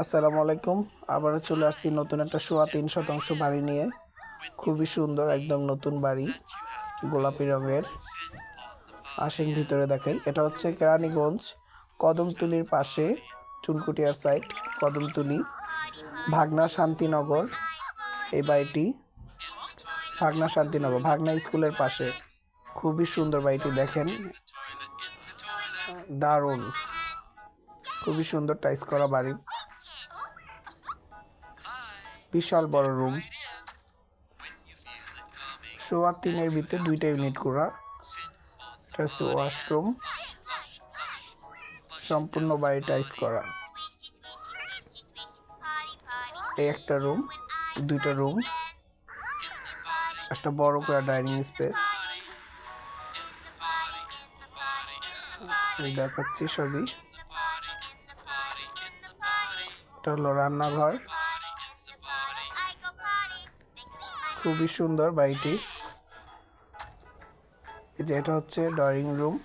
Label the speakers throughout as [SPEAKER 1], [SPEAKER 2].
[SPEAKER 1] আসসালামু আলাইকুম। আবারও চলে আসছি নতুন একটা সোয়া তিন শতাংশ বাড়ি নিয়ে। খুবই সুন্দর একদম নতুন বাড়ি, গোলাপি রঙের। আসেন ভিতরে দেখেন এটা হচ্ছে কেরানীগঞ্জ, কদমতুলির পাশে চুনকুটিয়ার সাইড কদমতুলি, ভাগনা শান্তিনগর। এই বাড়িটি ভাগনা শান্তিনগর, ভাগনা স্কুলের পাশে। খুবই সুন্দর বাড়িটি দেখেন। দারুণ। খুবই সুন্দর টাইস করা বাড়ি। বিশাল বড় রুম। সোয়া তিনের ভিতরে দুইটা ইউনিট করা এটা হচ্ছে ওয়াশরুম সম্পূর্ণ বাড়ি টাইস করা। এই একটা রুম দুইটা রুম একটা বড় করে ডাইনিং স্পেস দেখাচ্ছি সবই এটা হলো রান্নাঘর। খুবই সুন্দর বাড়িটি। এই যে এটা হচ্ছে ড্রয়িং রুম।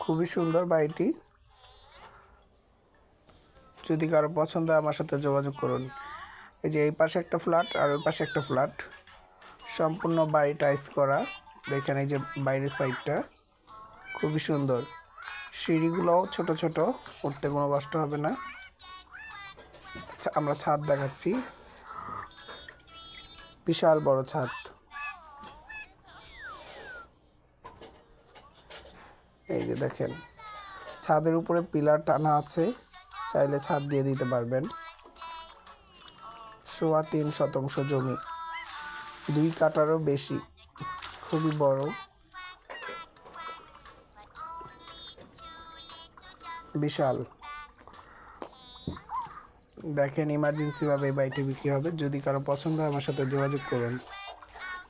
[SPEAKER 1] খুবই সুন্দর বাড়িটি। যদি কারও পছন্দ আমার সাথে যোগাযোগ করুন। এই যে এই পাশে একটা ফ্ল্যাট আর ওই পাশে একটা ফ্ল্যাট। সম্পূর্ণ বাড়ি টাইস করা। দেখেন এই যে বাইরের সাইডটা। খুবই সুন্দর। সিঁড়িগুলোও ছোট ছোট, উঠতে কোনো কষ্ট হবে না। আমরা ছাদ দেখাচ্ছি। বিশাল বড় ছাদ। এই যে দেখেন, ছাদের উপরে পিলার টানা আছে, চাইলে ছাদ দিয়ে দিতে পারবেন। সোয়া তিন শতাংশ জমি। দুই কাটারও বেশি, খুবই বড়। বিশাল। দেখেন ইমার্জেন্সিভাবে এই বাড়িটি বিক্রি হবে। যদি কারও পছন্দ হয় আমার সাথে যোগাযোগ করুন।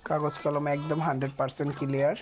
[SPEAKER 1] কাগজ কলম একদম হান্ড্রেড পার্সেন্ট ক্লিয়ার